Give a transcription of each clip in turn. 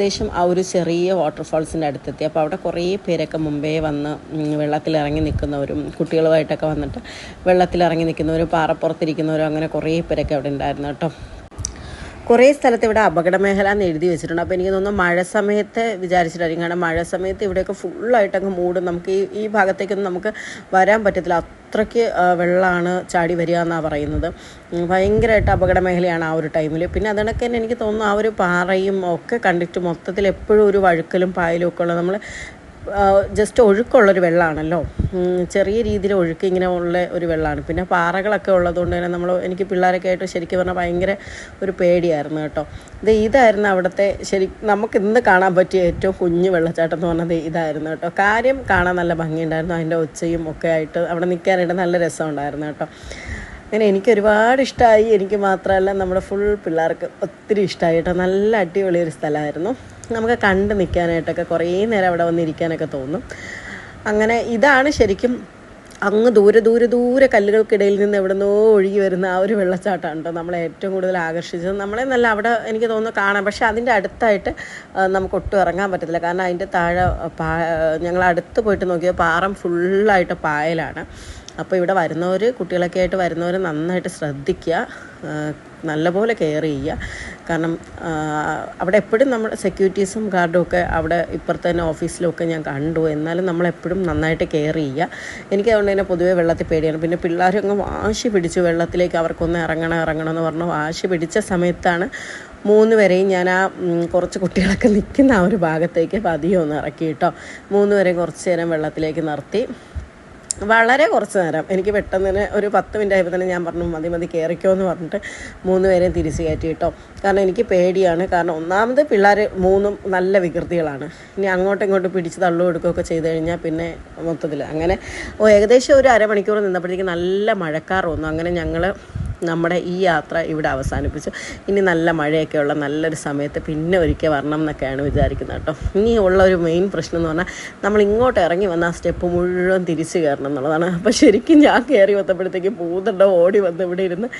ഏകദേശം ആ ഒരു ചെറിയ വാട്ടർഫാൾസിന്റെ അടുത്തെത്തി. അപ്പോൾ അവിടെ കുറേ പേരൊക്കെ മുമ്പേ വന്ന് വെള്ളത്തിലിറങ്ങി നിൽക്കുന്നവരും കുട്ടികളുമായിട്ടൊക്കെ വന്നിട്ട് വെള്ളത്തിൽ ഇറങ്ങി നിൽക്കുന്നവരും പാറപ്പുറത്തിരിക്കുന്നവരും അങ്ങനെ കുറേ പേരൊക്കെ അവിടെ ഉണ്ടായിരുന്നു കേട്ടോ. കുറേ സ്ഥലത്ത് ഇവിടെ അപകട മേഖല എന്ന് എഴുതി വെച്ചിട്ടുണ്ട്. അപ്പോൾ എനിക്ക് തോന്നുന്നു മഴ സമയത്ത് വിചാരിച്ചിട്ടായിരിക്കും. കാരണം മഴ സമയത്ത് ഇവിടെയൊക്കെ ഫുള്ളായിട്ടങ്ങ് മൂടും. നമുക്ക് ഈ ഈ ഭാഗത്തേക്കൊന്നും നമുക്ക് വരാൻ പറ്റത്തില്ല. അത്രയ്ക്ക് വെള്ളമാണ് ചാടി വരിക എന്നാണ് പറയുന്നത്. ഭയങ്കരമായിട്ട് അപകട മേഖലയാണ് ആ ഒരു ടൈമിൽ പിന്നെ അതിനൊക്കെ തന്നെ എനിക്ക് തോന്നുന്നു ആ ഒരു പാറയും ഒക്കെ കണ്ടിട്ട് മൊത്തത്തിൽ എപ്പോഴും ഒരു വഴുക്കലും പായലും ഒക്കെ ഉള്ള നമ്മൾ ജസ്റ്റ് ഒഴുക്കുള്ളൊരു വെള്ളമാണല്ലോ ചെറിയ രീതിയിൽ ഒഴുക്ക് ഇങ്ങനെ ഉള്ള ഒരു വെള്ളമാണ് പിന്നെ പാറകളൊക്കെ ഉള്ളതുകൊണ്ട് തന്നെ നമ്മൾ എനിക്ക് പിള്ളേരൊക്കെ ആയിട്ട് ശരിക്കും പറഞ്ഞാൽ ഭയങ്കര ഒരു പേടിയായിരുന്നു കേട്ടോ. ഇത് ഇതായിരുന്നു അവിടുത്തെ ശരി നമുക്ക് ഇന്ന് കാണാൻ പറ്റിയ ഏറ്റവും കുഞ്ഞു വെള്ളച്ചാട്ടം എന്ന് പറഞ്ഞത് ഇതായിരുന്നു കേട്ടോ. കാര്യം കാണാൻ നല്ല ഭംഗിയുണ്ടായിരുന്നു. അതിന്റെ ഒച്ചയും ഒക്കെ ആയിട്ട് അവിടെ നിൽക്കാനായിട്ട് നല്ല രസമുണ്ടായിരുന്നു കേട്ടോ. അങ്ങനെ എനിക്ക് ഒരുപാട് ഇഷ്ടമായി എനിക്ക് മാത്രമല്ല നമ്മുടെ ഫുൾ പിള്ളേർക്ക് ഒത്തിരി ഇഷ്ടമായി കേട്ടോ. നല്ല അടിപൊളി ഒരു സ്ഥലമായിരുന്നു. നമുക്ക് കണ്ട് നിൽക്കാനായിട്ടൊക്കെ കുറേ നേരം അവിടെ വന്നിരിക്കാനൊക്കെ തോന്നും. അങ്ങനെ ഇതാണ് ശരിക്കും അങ്ങ് ദൂരെ ദൂരെ ദൂരെ കല്ലുകൾക്കിടയിൽ നിന്ന് എവിടുന്നോ ഒഴുകി വരുന്ന ആ ഒരു വെള്ളച്ചാട്ടമാണ് കേട്ടോ നമ്മളെ ഏറ്റവും കൂടുതൽ ആകർഷിച്ചത്. നമ്മളെ നല്ല അവിടെ എനിക്ക് തോന്നുന്നു കാണാം. പക്ഷേ അതിന്റെ അടുത്തായിട്ട് നമുക്ക് ഒട്ടും ഇറങ്ങാൻ പറ്റത്തില്ല. കാരണം അതിന്റെ താഴെ പാ ഞങ്ങൾ അടുത്ത് പോയിട്ട് നോക്കിയാൽ പാറം ഫുള്ളായിട്ട് പായലാണ്. അപ്പോൾ ഇവിടെ വരുന്നവർ കുട്ടികളൊക്കെ ആയിട്ട് വരുന്നവർ നന്നായിട്ട് ശ്രദ്ധിക്കുക നല്ലപോലെ കെയർ ചെയ്യുക. കാരണം അവിടെ എപ്പോഴും നമ്മൾ സെക്യൂരിറ്റീസും ഗാർഡും ഒക്കെ അവിടെ ഇപ്പുറത്ത് തന്നെ ഓഫീസിലൊക്കെ ഞാൻ കണ്ടു. എന്നാലും നമ്മളെപ്പോഴും നന്നായിട്ട് കെയർ ചെയ്യുക. എനിക്ക് അതുകൊണ്ട് തന്നെ പൊതുവേ വെള്ളത്തിൽ പേടിയാണ്. പിന്നെ പിള്ളേരും അങ്ങ് വാശി പിടിച്ചു വെള്ളത്തിലേക്ക് അവർക്കൊന്ന് ഇറങ്ങണം ഇറങ്ങണം എന്ന് പറഞ്ഞ് വാശി പിടിച്ച സമയത്താണ് മൂന്ന് വരെയും ഞാൻ ആ കുറച്ച് കുട്ടികളൊക്കെ നിൽക്കുന്ന ആ ഒരു ഭാഗത്തേക്ക് പതിയെ ഇറക്കി കേട്ടോ. മൂന്ന് വരെയും കുറച്ച് നേരം വെള്ളത്തിലേക്ക് നിർത്തി. വളരെ കുറച്ച് നേരം. എനിക്ക് പെട്ടെന്ന് തന്നെ ഒരു പത്ത് മിനിറ്റ് ആയപ്പോൾ തന്നെ ഞാൻ പറഞ്ഞു മതി മതി കയറിക്കോ എന്ന് പറഞ്ഞിട്ട് മൂന്ന് പേരെയും തിരിച്ച് കയറ്റി കേട്ടോ കാരണം എനിക്ക് പേടിയാണ്. കാരണം ഒന്നാമത് പിള്ളേർ മൂന്നും നല്ല വികൃതികളാണ്. ഇനി അങ്ങോട്ടും ഇങ്ങോട്ടും പിടിച്ച് തള്ളു കൊടുക്കുകയൊക്കെ ചെയ്ത് കഴിഞ്ഞാൽ പിന്നെ മൊത്തത്തിൽ അങ്ങനെ ഏകദേശം ഒരു അരമണിക്കൂർ നിന്നപ്പോഴത്തേക്ക് നല്ല മഴക്കാർ വന്നു. അങ്ങനെ ഞങ്ങൾ നമ്മുടെ ഈ യാത്ര ഇവിടെ അവസാനിപ്പിച്ചു. ഇനി നല്ല മഴയൊക്കെ ഉള്ള നല്ലൊരു സമയത്ത് പിന്നെ ഒരിക്കൽ വരണം എന്നൊക്കെയാണ് വിചാരിക്കുന്നത് കേട്ടോ. ഇനി ഉള്ള ഒരു മെയിൻ പ്രശ്നം എന്ന് പറഞ്ഞാൽ നമ്മൾ ഇങ്ങോട്ട് ഇറങ്ങി വന്ന ആ സ്റ്റെപ്പ് മുഴുവൻ തിരിച്ചു കയറണം എന്നുള്ളതാണ്. അപ്പോൾ ശരിക്കും ഞാൻ കയറി വന്നപ്പോഴത്തേക്ക് പൂതണ്ട ഓടി വന്ന് ഇവിടെ ഇരുന്ന്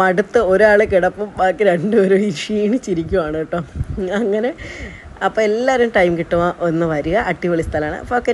മടുത്ത് ഒരാൾ കിടപ്പും ബാക്കി രണ്ടുപേരും ക്ഷീണിച്ചിരിക്കുവാണ് കേട്ടോ. അങ്ങനെ അപ്പോൾ എല്ലാവരും ടൈം കിട്ടുമോ ഒന്ന് വരിക. അടിപൊളി സ്ഥലമാണ്. അപ്പോൾ ഓക്കെ